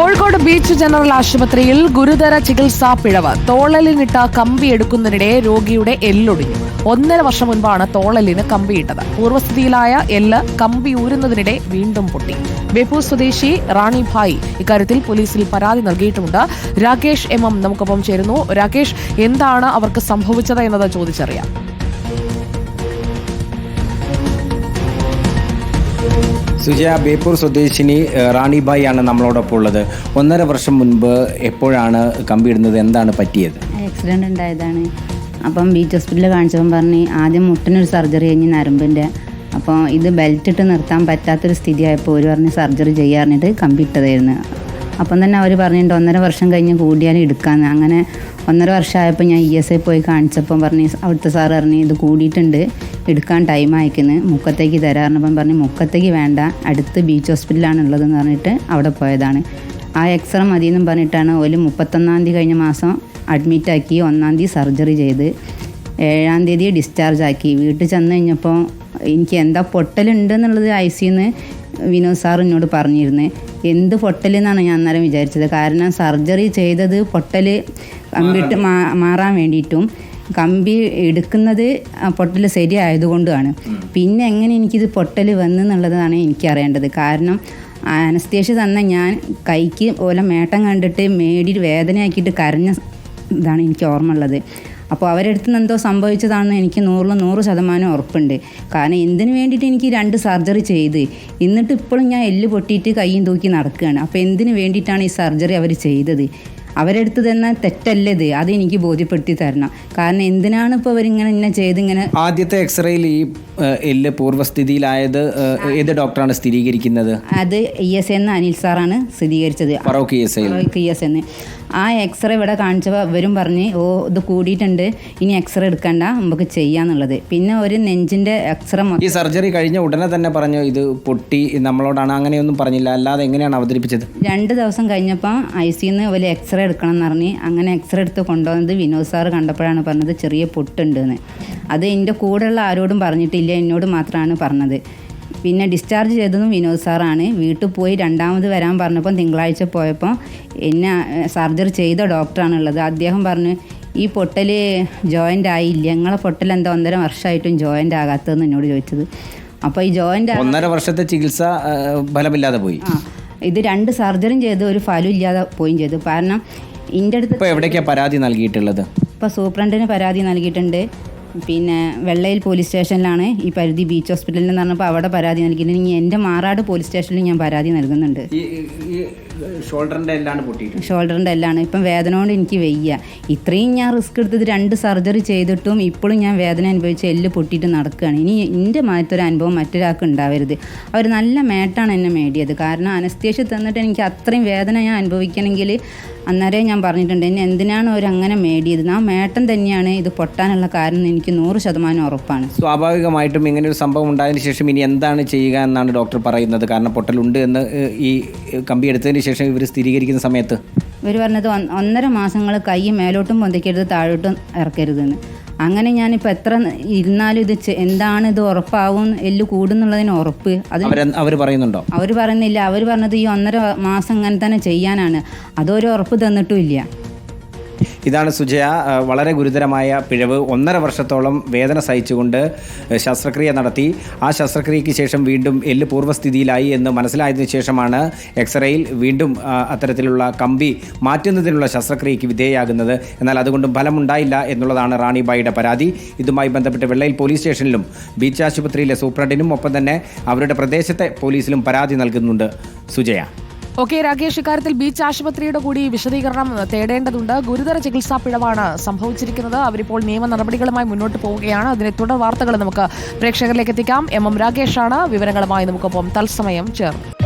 Kozhikode beach general ആശുപത്രിയിൽ ഗുരുതര ചികിത്സാ പിഴവ്. തോളലിനിട്ട കമ്പി എടുക്കുന്നതിനിടെ രോഗിയുടെ എല്ലൊടിഞ്ഞു. ഒന്നര വർഷം മുൻപാണ് തോളലിന് കമ്പിയിട്ടത്. പൂർവസ്ഥിതിയിലായ എല്ല് കമ്പി ഊരുന്നതിനിടെ വീണ്ടും പൊട്ടി. ബേപ്പൂർ സ്വദേശി റാണി ഭായ് ഇക്കാര്യത്തിൽ പോലീസിൽ പരാതി നൽകിയിട്ടുമുണ്ട്. രാകേഷ് എം എം നമുക്കൊപ്പം ചേരുന്നു. രാകേഷ് എന്താണ് അവർക്ക് സംഭവിച്ചത് എന്നത് ചോദിച്ചറിയാം. സുജയ ബേപ്പൂർ സ്വദേശിനി റാണിബായി ആണ് നമ്മളോടൊപ്പം ഉള്ളത്. ഒന്നര വർഷം മുൻപ് എപ്പോഴാണ് കമ്പി ഇടുന്നത് എന്താണ് പറ്റിയത്? ആക്സിഡന്റ് ഉണ്ടായതാണ്. അപ്പം ബീച്ച് ഹോസ്പിറ്റലിൽ കാണിച്ചപ്പം പറഞ്ഞ് ആദ്യം മുട്ടിനൊരു സർജറി കഴിഞ്ഞ് നരമ്പിന്റെ അപ്പോൾ ഇത് ബെൽറ്റ് ഇട്ട് നിർത്താൻ പറ്റാത്തൊരു സ്ഥിതി ആയപ്പോൾ ഒരു പറഞ്ഞ് സർജറി ചെയ്യാറിഞ്ഞിട്ട് കമ്പി ഇട്ടതായിരുന്നു അപ്പം തന്നെ അവർ പറഞ്ഞിട്ടുണ്ട് ഒന്നര വർഷം കഴിഞ്ഞ് കൂടിയാലും എടുക്കാമെന്ന് അങ്ങനെ ഒന്നര വർഷമായപ്പോൾ ഞാൻ ഇ എസ് ഐ പോയി കാണിച്ചപ്പം പറഞ്ഞ് അവിടുത്തെ സാർ പറഞ്ഞ് ഇത് കൂടിയിട്ടുണ്ട് എടുക്കാൻ ടൈം അയക്കുന്നു മുക്കത്തേക്ക് തരാറിനപ്പം പറഞ്ഞ് മുക്കത്തേക്ക് വേണ്ട അടുത്ത് ബീച്ച് ഹോസ്പിറ്റലാണ് ഉള്ളതെന്ന് പറഞ്ഞിട്ട് അവിടെ പോയതാണ്. ആ എക്സ്റേ മതി എന്നും പറഞ്ഞിട്ടാണ് ഒരു മുപ്പത്തൊന്നാം തീയതി കഴിഞ്ഞ മാസം അഡ്മിറ്റാക്കി ഒന്നാം തീയതി സർജറി ചെയ്ത് ഏഴാം തീയതി ഡിസ്ചാർജ് ആക്കി. വീട്ടിൽ ചെന്ന് കഴിഞ്ഞപ്പോൾ എനിക്ക് എന്താ പൊട്ടലുണ്ട് എന്നുള്ളത് ഐ സിന്ന് വിനോദ് സാർ എന്നോട് പറഞ്ഞിരുന്നു. എന്ത് പൊട്ടൽ എന്നാണ് ഞാൻ അന്നേരം വിചാരിച്ചത്. കാരണം സർജറി ചെയ്തത് പൊട്ടൽ കമ്പിട്ട് മാറാൻ വേണ്ടിയിട്ടും കമ്പി എടുക്കുന്നത് പൊട്ടൽ ശരിയായതുകൊണ്ടാണ്. പിന്നെ എങ്ങനെ എനിക്കിത് പൊട്ടൽ വന്നെന്നുള്ളതാണ് എനിക്കറിയേണ്ടത്. കാരണം അനസ്തേഷ്യ തന്ന ഞാൻ കൈക്ക് ഓല മേട്ടം കണ്ടിട്ട് മേടി വേദനയാക്കിയിട്ട് കരഞ്ഞ ഇതാണ് എനിക്ക് ഓർമ്മ ഉള്ളത് അപ്പോൾ അവരെടുത്ത് നിന്ന് എന്തോ സംഭവിച്ചതാണെന്ന് എനിക്ക് നൂറിൽ നൂറ് ശതമാനം ഉറപ്പുണ്ട്. കാരണം എന്തിനു വേണ്ടിയിട്ട് എനിക്ക് രണ്ട് സർജറി ചെയ്ത്? എന്നിട്ട് ഇപ്പോഴും ഞാൻ എല്ല് പൊട്ടിയിട്ട് കൈയും തൂക്കി നടക്കുകയാണ്. അപ്പോൾ എന്തിനു വേണ്ടിയിട്ടാണ് ഈ സർജറി അവർ ചെയ്തത്? അവരെടുത്ത് തന്ന തെറ്റല്ലത് അത് എനിക്ക് ബോധ്യപ്പെടുത്തി തരണം. കാരണം എന്തിനാണ് ഇപ്പോൾ അവരിങ്ങനെ ഇങ്ങനെ ചെയ്ത് ഇങ്ങനെ ആദ്യത്തെ എക്സ്റേയിൽ ഈ എല്ല് പൂർവസ്ഥിതിയിലായത് ഏത് ഡോക്ടറാണ് സ്ഥിരീകരിക്കുന്നത്? അത് ഇ എസ് എന്ന് അനിൽ സാറാണ് സ്ഥിരീകരിച്ചത്. എന്ന് ആ എക്സ്റേ ഇവിടെ കാണിച്ചപ്പോൾ ഇവരും പറഞ്ഞ് ഓ ഇത് കൂടിയിട്ടുണ്ട്. ഇനി എക്സ്റേ എടുക്കണ്ട. നമുക്ക് ചെയ്യാന്നുള്ളത്. പിന്നെ ഒരു നെഞ്ചിന്റെ എക്സ്റേ ഈ സർജറി കഴിഞ്ഞ ഉടനെ തന്നെ പറഞ്ഞു ഇത് പൊട്ടി നമ്മളോടാണ് അങ്ങനെയൊന്നും പറഞ്ഞില്ല. അല്ലാതെ എങ്ങനെയാണ് അവതരിപ്പിച്ചത്? രണ്ട് ദിവസം കഴിഞ്ഞപ്പോൾ ഐ സിന്ന് ഒരു എക്സ്റേ എടുക്കണം എന്ന് പറഞ്ഞ് അങ്ങനെ എക്സ്റേ എടുത്ത് കൊണ്ടുവന്നത് വിനോദ് സാറ് കണ്ടപ്പോഴാണ് പറഞ്ഞത് ചെറിയ പൊട്ടുണ്ടെന്ന് അത് എന്റെ കൂടെയുള്ള ആരോടും പറഞ്ഞിട്ടില്ല എന്നോട് മാത്രമാണ് പറഞ്ഞത്. പിന്നെ ഡിസ്ചാർജ് ചെയ്തതും വിനോദ് സാറാണ്. വീട്ടിൽ പോയി രണ്ടാമത് വരാൻ പറഞ്ഞപ്പോൾ തിങ്കളാഴ്ച പോയപ്പോൾ എന്നെ സർജറി ചെയ്ത ഡോക്ടറാണുള്ളത് അദ്ദേഹം പറഞ്ഞു ഈ പൊട്ടൽ ജോയിന്റ് ആയില്ല. ഞങ്ങളെ പൊട്ടൽ എന്താ ഒന്നര വർഷമായിട്ടും ജോയിന്റ് ആകാത്തതെന്ന് എന്നോട് ചോദിച്ചത്. അപ്പോൾ ഈ ജോയിന്റ് ഒന്നര വർഷത്തെ ചികിത്സ ഫലമില്ലാതെ പോയി. ആ ഇത് രണ്ട് സർജറിയും ചെയ്ത് ഒരു ഫലം ഇല്ലാതെ പോയും ചെയ്തു. കാരണം ഇന്റെ അടുത്ത് ഇപ്പോൾ എവിടേക്കാണ് പരാതി നൽകിയിട്ടുള്ളത്? ഇപ്പോൾ സൂപ്രണ്ടിന് പരാതി നൽകിയിട്ടുണ്ട്. പിന്നെ വെള്ളയിൽ പോലീസ് സ്റ്റേഷനിലാണ് ഈ പരിധി ബീച്ച് ഹോസ്പിറ്റലിൽ എന്ന് പറഞ്ഞപ്പോൾ അവിടെ പരാതി നൽകിയിട്ടുണ്ട്. ഇനി എന്റെ മാറാട് പോലീസ് സ്റ്റേഷനിൽ ഞാൻ പരാതി നൽകുന്നുണ്ട്. ഷോൾഡറിന്റെ എല്ലാണ് പൊട്ടിയിട്ട് ഷോൾഡറിന്റെ എല്ലാണ്. ഇപ്പം വേദന കൊണ്ട് എനിക്ക് വയ്യ. ഇത്രയും ഞാൻ റിസ്ക് എടുത്തത് രണ്ട് സർജറി ചെയ്തിട്ടും ഇപ്പോഴും ഞാൻ വേദന അനുഭവിച്ച് എല്ല് പൊട്ടിയിട്ട് നടക്കുകയാണ്. ഇനി എന്റെ മാറ്റൊരു അനുഭവം മറ്റൊരാൾക്ക് ഉണ്ടാവരുത്. അവർ നല്ല മേട്ടാണ് എന്നെ മേടിയത്. കാരണം അനസ്തേഷ്യ തന്നിട്ട് എനിക്ക് അത്രയും വേദന ഞാൻ അനുഭവിക്കണമെങ്കിൽ അന്നേരം ഞാൻ പറഞ്ഞിട്ടുണ്ട് എന്നെ എന്തിനാണ് അവർ അങ്ങനെ മേടിയത്? ആ മേട്ടം തന്നെയാണ് ഇത് പൊട്ടാനുള്ള കാരണം എനിക്ക് നൂറ് ശതമാനം ഉറപ്പാണ്. സ്വാഭാവികമായിട്ടും ഇങ്ങനെ ഒരു സംഭവം ഉണ്ടായതിന് ശേഷം ഇനി എന്താണ് ചെയ്യുക എന്നാണ് ഡോക്ടർ പറയുന്നത്. കാരണം പൊട്ടലുണ്ട് എന്ന് ഈ കമ്പി എടുത്തതിന് ശേഷം ഇവർ സ്ഥിരീകരിക്കുന്ന സമയത്ത്. ഇവർ പറഞ്ഞത് ഒന്നര മാസങ്ങൾ കൈ മേലോട്ടും പൊന്തിക്കരുത് താഴോട്ടും ഇറക്കരുതെന്ന്. അങ്ങനെ ഞാനിപ്പോൾ എത്ര ഇരുന്നാലും ഇത് എന്താണ് ഇത് ഉറപ്പാവും? എല്ല് കൂടുന്നുള്ളതിന് ഉറപ്പ്. അത് അവർ പറയുന്നുണ്ടോ? അവർ പറയുന്നില്ല. അവർ പറഞ്ഞത് ഈ ഒന്നര മാസം അങ്ങനെ തന്നെ ചെയ്യാനാണ്. അതൊരു ഉറപ്പ് തന്നിട്ടുമില്ല ഇതാണ് സുജയ വളരെ ഗുരുതരമായ പിഴവ്. ഒന്നര വർഷത്തോളം വേദന സഹിച്ചുകൊണ്ട് ശസ്ത്രക്രിയ നടത്തി. ആ ശസ്ത്രക്രിയയ്ക്ക് ശേഷം വീണ്ടും എല്ല് പൂർവസ്ഥിതിയിലായി എന്ന് മനസ്സിലായതിനു ശേഷമാണ് എക്സ്റേയിൽ വീണ്ടും അത്തരത്തിലുള്ള കമ്പി മാറ്റുന്നതിനുള്ള ശസ്ത്രക്രിയയ്ക്ക് വിധേയയാകുന്നത്. എന്നാൽ അതുകൊണ്ടും ഫലമുണ്ടായില്ല എന്നുള്ളതാണ് റാണിബായിയുടെ പരാതി. ഇതുമായി ബന്ധപ്പെട്ട് വെള്ളയിൽ പോലീസ് സ്റ്റേഷനിലും ബീച്ച് ആശുപത്രിയിലെ സൂപ്രണ്ടിനും ഒപ്പം തന്നെ അവരുടെ പ്രദേശത്തെ പോലീസിലും പരാതി നൽകുന്നുണ്ട് സുജയ. ഓക്കെ രാകേഷ് ഇക്കാര്യത്തിൽ ബീച്ച് ആശുപത്രിയുടെ കൂടി വിശദീകരണം തേടേണ്ടതുണ്ട്. ഗുരുതര ചികിത്സാ പിഴവാണ് സംഭവിച്ചിരിക്കുന്നത്. അവരിപ്പോൾ നിയമ നടപടികളുമായി മുന്നോട്ട് പോവുകയാണ്. അതിനെ തുടർ വാർത്തകൾ നമുക്ക് പ്രേക്ഷകരിലേക്ക് എത്തിക്കാം. എം എം രാകേഷാണ്. വിവരങ്ങളുമായി നമുക്കൊപ്പം തത്സമയം ചേർന്നു.